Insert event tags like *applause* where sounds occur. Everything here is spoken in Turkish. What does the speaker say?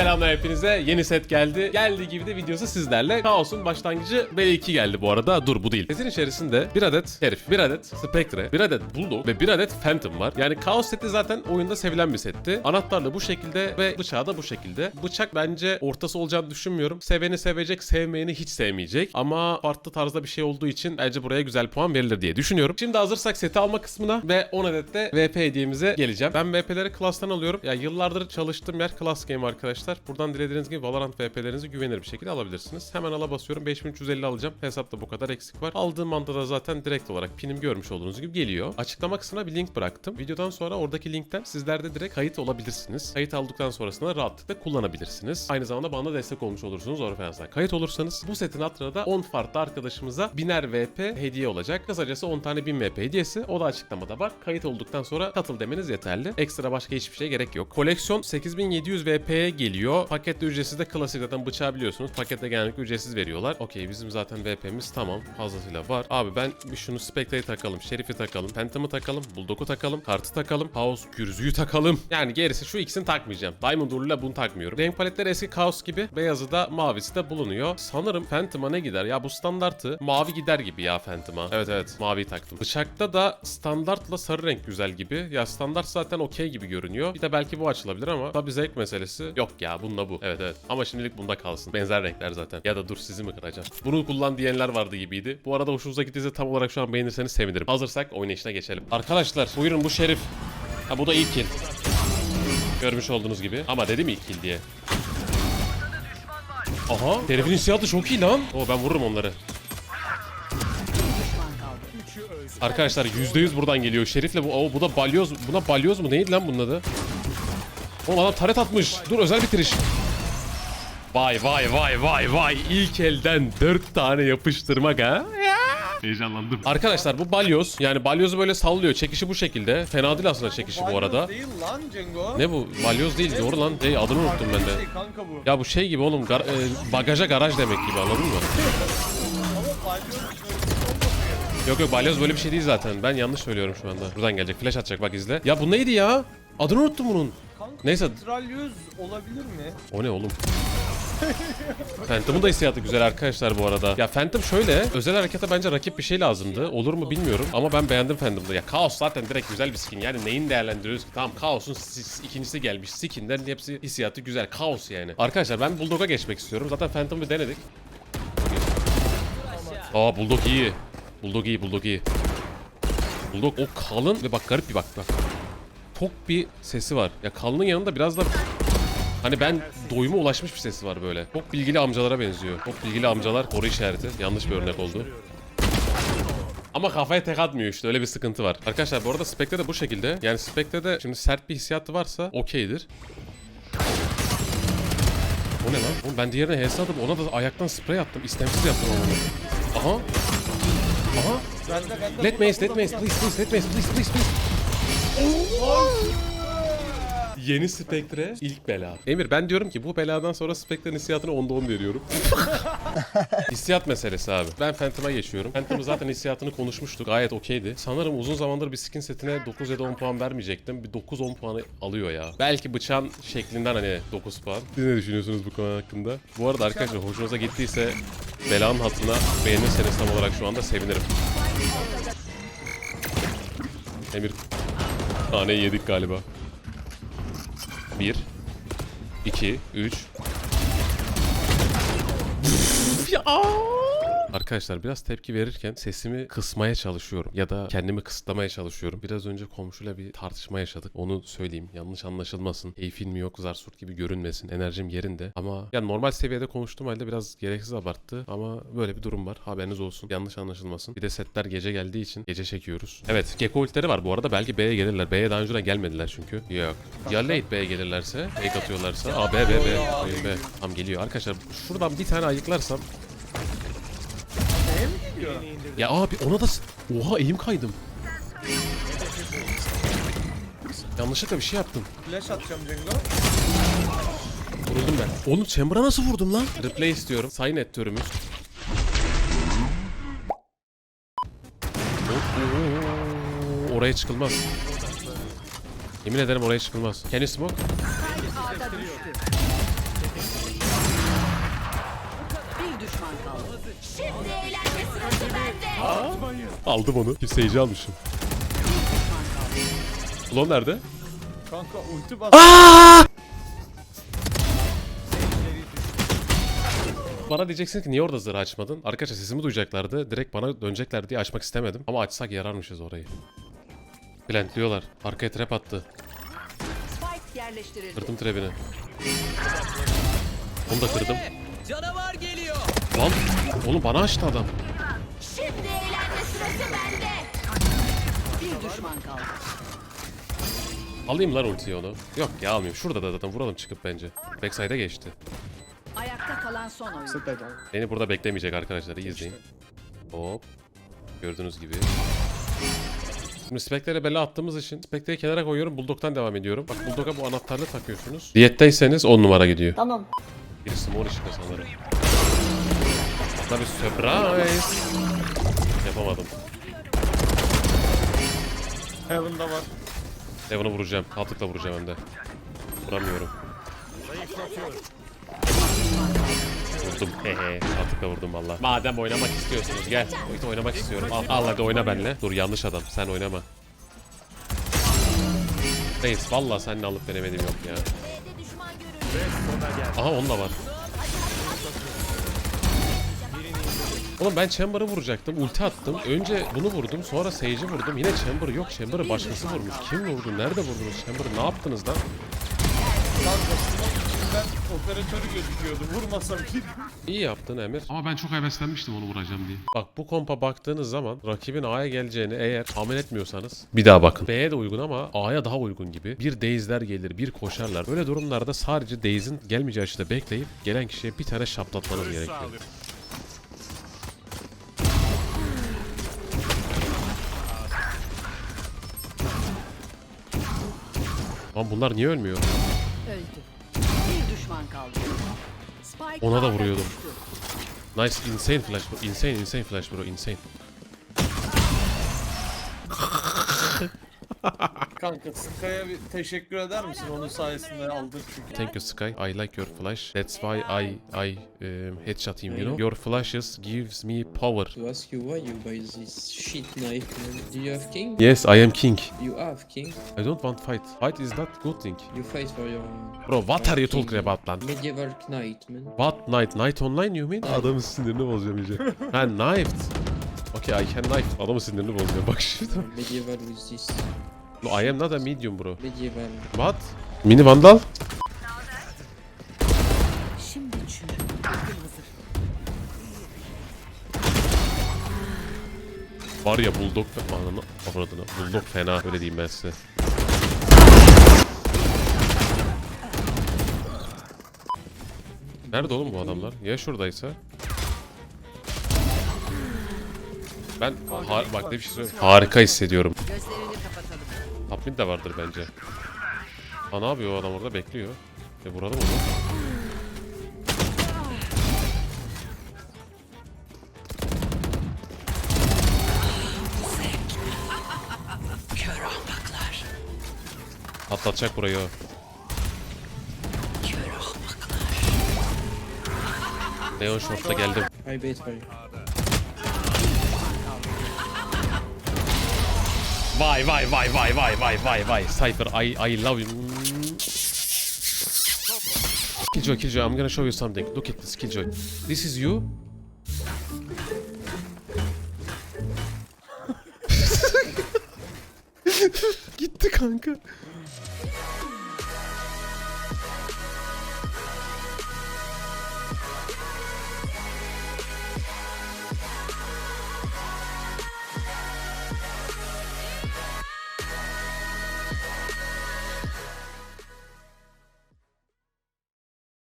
Selamlar hepinize. Yeni set geldi. Geldiği gibi de videosu sizlerle. Kaos'un başlangıcı B2 geldi bu arada. Dur bu değil. Setin içerisinde bir adet Herif, bir adet Spectre, bir adet Bulldog ve bir adet Phantom var. Yani Kaos seti zaten oyunda sevilen bir setti. Anahtarla bu şekilde ve bıçağı da bu şekilde. Bıçak bence ortası olacağını düşünmüyorum. Seveni sevecek, sevmeyeni hiç sevmeyecek. Ama farklı tarzda bir şey olduğu için bence buraya güzel puan verilir diye düşünüyorum. Şimdi hazırsak seti alma kısmına ve 10 adet de VP hediyemize geleceğim. Ben VP'leri Class'tan alıyorum. Ya yıllardır çalıştığım yer Class Game arkadaşlar. Buradan dilediğiniz gibi Valorant VP'lerinizi güvenilir bir şekilde alabilirsiniz. Hemen ala basıyorum. 5350 alacağım. Hesapta bu kadar eksik var. Aldığım anda da zaten direkt olarak pinim görmüş olduğunuz gibi geliyor. Açıklama kısmına bir link bıraktım. Videodan sonra oradaki linkten sizler de direkt kayıt olabilirsiniz. Kayıt aldıktan sonrasında rahatlıkla kullanabilirsiniz. Aynı zamanda bana destek olmuş olursunuz o referansdan. Kayıt olursanız bu setin hatırına da 10 farklı arkadaşımıza biner VP hediye olacak. Kısacası 10 tane 1000 VP hediyesi. O da açıklamada var. Kayıt olduktan sonra katıl demeniz yeterli. Ekstra başka hiçbir şey gerek yok. Koleksiyon 8700 VP'ye geliyor. Pakette ücretsiz de klasik zaten bıçağı biliyorsunuz. Pakette genellikle ücretsiz veriyorlar. Okey bizim zaten VP'miz tamam. Fazlasıyla var. Abi ben şunu Spectre'yi takalım. Şerif'i takalım. Phantom'ı takalım. Bulldog'u takalım. Kartı takalım. House Gürzü'yü takalım. Yani gerisi şu ikisini takmayacağım. Diamond Uğur'la bunu takmıyorum. Renk paletleri eski Chaos gibi. Beyazı da mavisi de bulunuyor. Sanırım Phantom'a ne gider? Ya bu standartı mavi gider gibi ya Phantom'a. Evet evet maviyi taktım. Bıçakta da standartla sarı renk güzel gibi. Ya standart zaten okey gibi görünüyor. Bir de belki bu açılabilir ama tabii zevk meselesi. Yok ya bununla bu. Evet evet. Ama şimdilik bunda kalsın. Benzer renkler zaten. Ya da dur sizi mi kıracağım? Bunu kullan diyenler vardı gibiydi. Bu arada hoşunuza gittiyse tam olarak şu an beğenirseniz sevinirim. Hazırsak oynayışına geçelim. Arkadaşlar buyurun bu şerif. Ha bu da ilk kill. Görmüş olduğunuz gibi. Ama dedim ilk kill diye. Aha. Herifin hissiyatı çok iyi lan. Oo ben vururum onları. Arkadaşlar %100 buradan geliyor. Şerif'le bu o bu da balyoz. Buna balyoz mu? Neydi lan bunun adı? Oğlum adam taret atmış. Dur özel bitiriş. Vay vay vay vay vay. İlk elden 4 tane yapıştırmak ha. Heyecanlandım. Arkadaşlar bu balyoz. Yani balyozu böyle sallıyor. Çekişi bu şekilde. Fena değil aslında çekişi bu arada. Değil lan Cengo. Ne bu? Balyoz değil doğru lan. Hey, adını unuttum ben de. Şey kanka bu. Ya bu şey gibi oğlum. gar- e, bagaja garaj demek gibi anladın mı? Ama balyoz böyle bir şey olmasın. Yok yok balyoz böyle bir şey değil zaten. Ben yanlış söylüyorum şu anda. Buradan gelecek. Flash atacak bak izle. Ya bu neydi ya? Adını unuttum bunun. Kanka Neyse. mitralyöz olabilir mi? O ne oğlum? Phantom'un da hissiyatı güzel arkadaşlar bu arada. Ya Phantom şöyle, özel harekete bence rakip bir şey lazımdı. Olur mu bilmiyorum ama ben beğendim Phantom'da. Ya Chaos zaten direkt güzel bir skin. Yani neyin değerlendiriyoruz ki? Tamam Chaos'un s- ikincisi gelmiş. Skinlerin hepsi hissiyatı güzel. Chaos yani. Arkadaşlar ben Bulldog'a geçmek istiyorum. Zaten Phantom'u denedik. Aa Bulldog iyi. Bulldog iyi, Bulldog iyi. Bulldog o kalın ve bak garip bir bak bak. Çok bir sesi var. Ya kalının yanında biraz da Hani ben doyuma ulaşmış bir sesi var böyle. Çok bilgili amcalara benziyor. Çok bilgili amcalar koru işareti. Yanlış bir örnek oldu. Ama kafaya tek atmıyor işte öyle bir sıkıntı var. Arkadaşlar bu arada Spectre de bu şekilde. Yani Spectre'de şimdi sert bir hissiyatı varsa okeydir. O ne lan? Oğlum ben diğerine HS ona da ayaktan sprey attım. İstemsiz yaptım onu. Aha. Let me ace, let me ace, please, please, let me ace, please, please, please. Yeni Spectre ilk bela. Emir ben diyorum ki bu beladan sonra Spectre'nin hissiyatını onda 10 veriyorum. *laughs* *laughs* Hissiyat meselesi abi. Ben Phantom'a geçiyorum. Phantom'ın zaten hissiyatını konuşmuştuk. Gayet okeydi. Sanırım uzun zamandır bir skin setine 9 ya da 10 puan vermeyecektim. Bir 9-10 puanı alıyor ya. Belki bıçağın şeklinden hani 9 puan. Siz ne düşünüyorsunuz bu konu hakkında? Bu arada arkadaşlar hoşunuza gittiyse belanın hatırına beğenirseniz tam olarak şu anda sevinirim. Emir taneyi yedik galiba. 1 2 3 Ya! Arkadaşlar biraz tepki verirken sesimi kısmaya çalışıyorum ya da kendimi kısıtlamaya çalışıyorum. Biraz önce komşuyla bir tartışma yaşadık. Onu söyleyeyim. Yanlış anlaşılmasın. Keyfim yok, zarsurt gibi görünmesin. Enerjim yerinde. Ama yani normal seviyede konuştuğum halde biraz gereksiz abarttı. Ama böyle bir durum var. Haberiniz olsun. Yanlış anlaşılmasın. Bir de setler gece geldiği için gece çekiyoruz. Evet, Gecko ultileri var bu arada. Belki B'ye gelirler. B'ye daha önceden gelmediler çünkü. Yok. Ya late B'ye gelirlerse, fake atıyorlarsa. Aa B, B, B. B. Tam geliyor. Arkadaşlar şuradan bir tane ayıklarsam Gidiyor? ya abi ona da... Oha elim kaydım. Yanlışlıkla bir şey yaptım. Flash atacağım Cengo. Vuruldum ben. Oğlum Chamber'a nasıl vurdum lan? Replay istiyorum. Sayın. Oo, Oraya çıkılmaz. Yemin ederim oraya çıkılmaz. Can you smoke? Düşman kaldı. Şimdi eğlence sırası bende. Aldım onu. Kimseyici almışım. Ulan nerede? Kanka ulti bas. Bana diyeceksin ki niye orada zırh açmadın? Arkadaşlar sesimi duyacaklardı. Direkt bana dönecekler diye açmak istemedim. Ama açsak yararmışız orayı. Plantliyorlar. Arkaya trap attı. Spike yerleştirildi. Kırdım trapini. Onu da kırdım. Canavar geliyor. Lan oğlum bana açtı adam. Şimdi eğlence sırası bende. Bir düşman kaldı. Alayım lan ultiyi onu. Yok ya almayayım. Şurada da zaten vuralım çıkıp bence. Backside'e geçti. Ayakta kalan son oyun. Beni burada beklemeyecek arkadaşlar. iyi izleyin. Hop. Gördüğünüz gibi. Şimdi Spectre'e bela attığımız için Spectre'yi kenara koyuyorum. Bulldog'dan devam ediyorum. Bak Bulldog'a bu anahtarlığı takıyorsunuz. Diyetteyseniz 10 numara gidiyor. Tamam. Birisi mor ışıkta sanırım. Tabii surprise. Yapamadım. Heaven'da var. Devon'u vuracağım. Kaltıkla vuracağım hem de. Vuramıyorum. Vurdum. Hehe. Kaltıkla vurdum valla. Madem oynamak istiyorsunuz gel. Oyun oynamak istiyorum. Al, al hadi oyna benimle. Dur yanlış adam. Sen oynama. Reis valla seninle alıp veremedim yok ya. Aha onun da var. Oğlum ben Chamber'ı vuracaktım. Ulti attım. Önce bunu vurdum. Sonra Sage'i vurdum. Yine Chamber yok. Chamber'ı başkası vurmuş. Kim vurdu? Nerede vurdunuz Chamber'ı? Ne yaptınız lan? İçinden operatörü gözüküyordu. Vurmasam ki. İyi yaptın Emir. Ama ben çok heveslenmiştim onu vuracağım diye. Bak bu kompa baktığınız zaman rakibin A'ya geleceğini eğer tahmin etmiyorsanız bir daha bakın. B'ye de uygun ama A'ya daha uygun gibi. Bir Daze'ler gelir, bir koşarlar. Böyle durumlarda sadece Daze'in gelmeyeceği açıda bekleyip gelen kişiye bir tane şaplatmanız gerekiyor. Lan bunlar niye ölmüyor? Öldü. Bir düşman kaldı. Spike Ona da vuruyordum. Nice insane flash bro. Insane insane flash bro. Insane. *laughs* Kanka Sky'a bir teşekkür eder misin? Onun sayesinde aldık çünkü. Thank you Sky. I like your flash. That's why I I um, headshot him, you know. Your flashes gives me power. To ask you why you buy this shit knife, man. Do you have king? Yes, I am king. You have king. I don't want fight. Fight is not good thing. You fight for your. Bro, what are you king. talking about lan? Medieval knight, man. What night? Night online you mean? Adamın sinirini bozuyorum iyice. *laughs* ha knifed. Okay, I can knife. Adamın sinirini bozuyor. Bak şimdi. Medieval with this. No, I am not a medium bro. Medieval. What? Mini vandal? Şimdi çür. Kırmızı. Var ya bulldog ananı avradını. Bulldog fena öyle diyeyim ben size. Nerede oğlum bu adamlar? Ya şuradaysa? Ben har bak ne bir şey söyleyeyim. Harika hissediyorum. Gözlerini kapatalım. De vardır bence. Ha ne yapıyor o adam orada bekliyor. E vuralım onu. Kör ahmaklar. Atlatacak burayı o. Kör ahmaklar. Neon Short'ta geldim. I bait for you. Vay vay vay vay vay vay vay vay. Cypher I I love you. Killjoy Killjoy I'm gonna show you something. Look at this Killjoy. This is you. *laughs* Gitti kanka.